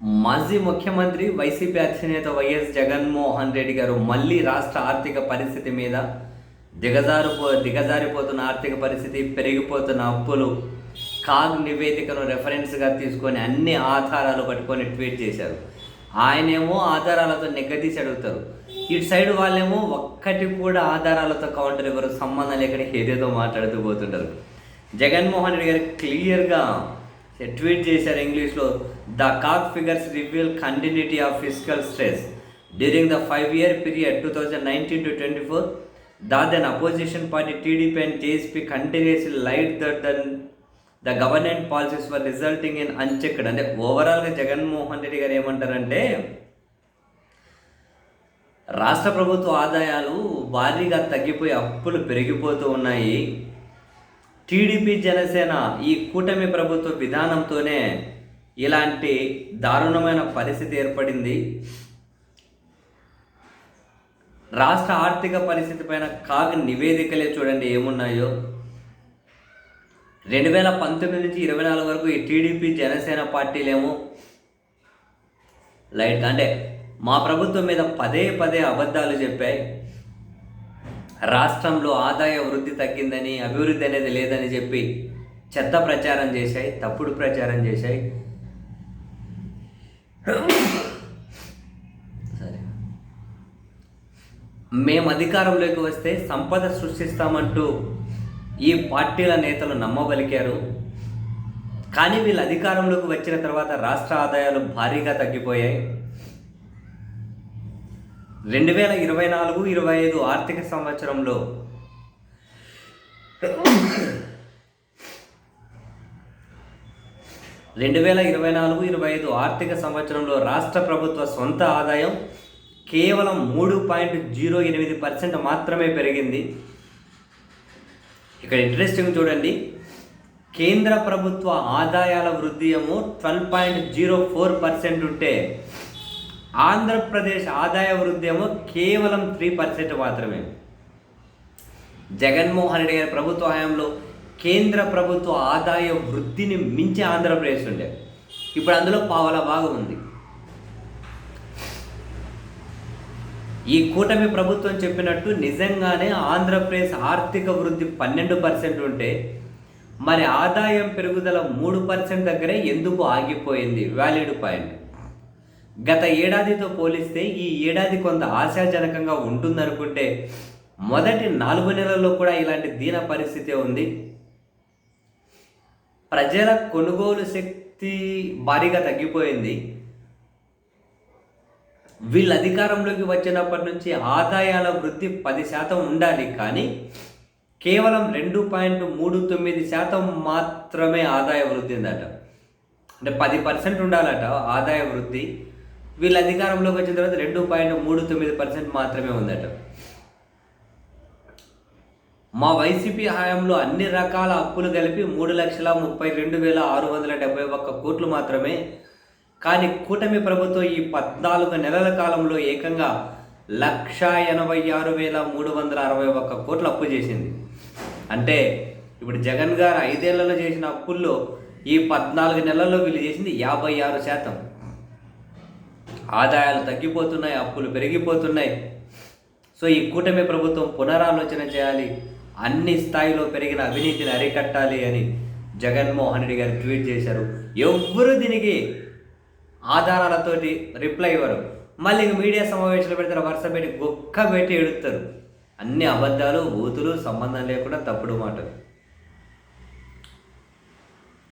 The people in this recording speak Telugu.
మాజీ ముఖ్యమంత్రి వైసీపీ అధినేత వైఎస్ జగన్మోహన్ రెడ్డి గారు మళ్ళీ రాష్ట్ర ఆర్థిక పరిస్థితి మీద దిగజారిపో దిగజారిపోతున్న ఆర్థిక పరిస్థితి పెరిగిపోతున్న అప్పులు కాగ్ నివేదికను రెఫరెన్స్గా తీసుకొని అన్ని ఆధారాలు పట్టుకొని ట్వీట్ చేశారు. ఆయనేమో ఆధారాలతో నెగ్గదీసి అడుగుతారు. ఇటు సైడ్ వాళ్ళేమో ఒక్కటి కూడా ఆధారాలతో కౌంటర్ ఇవ్వరు సంబంధం లేకుండా ఏదేదో మాట్లాడుతూ పోతుంటారు. జగన్మోహన్ రెడ్డి గారు క్లియర్గా ట్వీట్ చేశారు ఇంగ్లీష్లో the CAG figures reveal continuity of physical stress during the five year period two thousand nineteen to twenty four the opposition party TDP and JSP continuously light that than the government policies were resulting in unchecked అంటే ఓవరాల్గా జగన్మోహన్ రెడ్డి గారు ఏమంటారంటే రాష్ట్ర ప్రభుత్వ ఆదాయాలు భారీగా తగ్గిపోయి అప్పులు పెరిగిపోతూ ఉన్నాయి. టీడీపీ జనసేన ఈ కూటమి ప్రభుత్వ విధానంతోనే ఇలాంటి దారుణమైన పరిస్థితి ఏర్పడింది. రాష్ట్ర ఆర్థిక పరిస్థితి పైన కాగ్ నివేదికలే చూడండి ఏమున్నాయో. రెండు వేల పంతొమ్మిది నుంచి ఇరవై నాలుగు వరకు ఈ టీడీపీ జనసేన పార్టీలేమో లైట్ అంటే మా ప్రభుత్వం మీద పదే పదే అబద్ధాలు చెప్పాయి. రాష్ట్రంలో ఆదాయ వృద్ధి తగ్గిందని అభివృద్ధి అనేది లేదని చెప్పి చెత్త ప్రచారం చేశాయి తప్పుడు ప్రచారం చేశాయి. సరే. మేము అధికారంలోకి వస్తే సంపద సృష్టిస్తామంటూ ఈ పార్టీల నేతలు నమ్మబలికారు. కానీ వీళ్ళు అధికారంలోకి వచ్చిన తర్వాత రాష్ట్ర ఆదాయాలు భారీగా తగ్గిపోయాయి. రెండు వేల ఇరవై నాలుగు ఇరవై ఐదు ఆర్థిక సంవత్సరంలో రెండు వేల ఇరవై నాలుగు ఇరవై ఐదు ఆర్థిక సంవత్సరంలో రాష్ట్ర ప్రభుత్వ సొంత ఆదాయం కేవలం మూడు పాయింట్ జీరో ఎనిమిది పర్సెంట్ మాత్రమే పెరిగింది. ఇక్కడ ఇంట్రెస్టింగ్ చూడండి. కేంద్ర ప్రభుత్వ ఆదాయాల వృద్ధి ఏమో twelve point zero four percent ఉంటే ఆంధ్రప్రదేశ్ ఆదాయ వృద్ధి ఏమో కేవలం త్రీ పర్సెంట్ మాత్రమే. జగన్మోహన్ రెడ్డి గారి ప్రభుత్వ హయాంలో కేంద్ర ప్రభుత్వ ఆదాయ వృద్ధిని మించి ఆంధ్రప్రదేశ్ ఉండే. ఇప్పుడు అందులో పావల భాగం ఉంది. ఈ కూటమి ప్రభుత్వం చెప్పినట్టు నిజంగానే ఆంధ్రప్రదేశ్ ఆర్థిక వృద్ధి పన్నెండు పర్సెంట్ ఉంటే మరి ఆదాయం పెరుగుదల మూడు పర్సెంట్ దగ్గరే ఎందుకు ఆగిపోయింది? వ్యాలిడ్ పాయింట్ గత ఏడాదితో పోలిస్తే ఈ ఏడాది కొంత ఆశాజనకంగా ఉంటుందనుకుంటే మొదటి నాలుగు నెలల్లో కూడా ఇలాంటి దీన పరిస్థితి ఉంది. ప్రజల కొనుగోలు శక్తి భారీగా తగ్గిపోయింది. వీళ్ళు అధికారంలోకి వచ్చినప్పటి నుంచి ఆదాయాల వృద్ధి పది శాతం ఉండాలి కానీ కేవలం రెండు పాయింట్ మూడు తొమ్మిది శాతం మాత్రమే ఆదాయ వృద్ధి ఉందట. అంటే పది పర్సెంట్ ఉండాలట ఆదాయ వృద్ధి. వీళ్ళు అధికారంలోకి వచ్చిన తర్వాత రెండు పాయింట్ మూడు తొమ్మిది పర్సెంట్ మాత్రమే ఉందట. మా వైసీపీ హయాంలో అన్ని రకాల అప్పులు కలిపి మూడు లక్షల ముప్పై రెండు వేల ఆరు వందల డెబ్బై ఒక్క కోట్లు మాత్రమే. కానీ కూటమి ప్రభుత్వం ఈ పద్నాలుగు నెలల కాలంలో ఏకంగా లక్ష ఎనభై ఆరు వేల మూడు వందల అరవై ఒక్క కోట్లు అప్పు చేసింది. అంటే ఇప్పుడు జగన్ గారు ఐదేళ్ళలో చేసిన అప్పుల్లో ఈ పద్నాలుగు నెలల్లో వీళ్ళు చేసింది యాభై ఆరు శాతం. ఆదాయాలు తగ్గిపోతున్నాయి అప్పులు పెరిగిపోతున్నాయి. సో ఈ కూటమి ప్రభుత్వం పునరాలోచన చేయాలి అన్ని స్థాయిలో పెరిగిన అవినీతిని అరికట్టాలి అని జగన్మోహన్ రెడ్డి గారు ట్వీట్ చేశారు. ఎవ్వరు దీనికి ఆధారాలతోటి రిప్లై ఇవ్వరు. మళ్ళీ ఇంక మీడియా సమావేశాలు పెడతారు వరుస పెట్టి గొక్క పెట్టి ఎడుతారు అన్ని అబద్ధాలు బూతులు సంబంధం లేకుండా తప్పుడు మాటలు.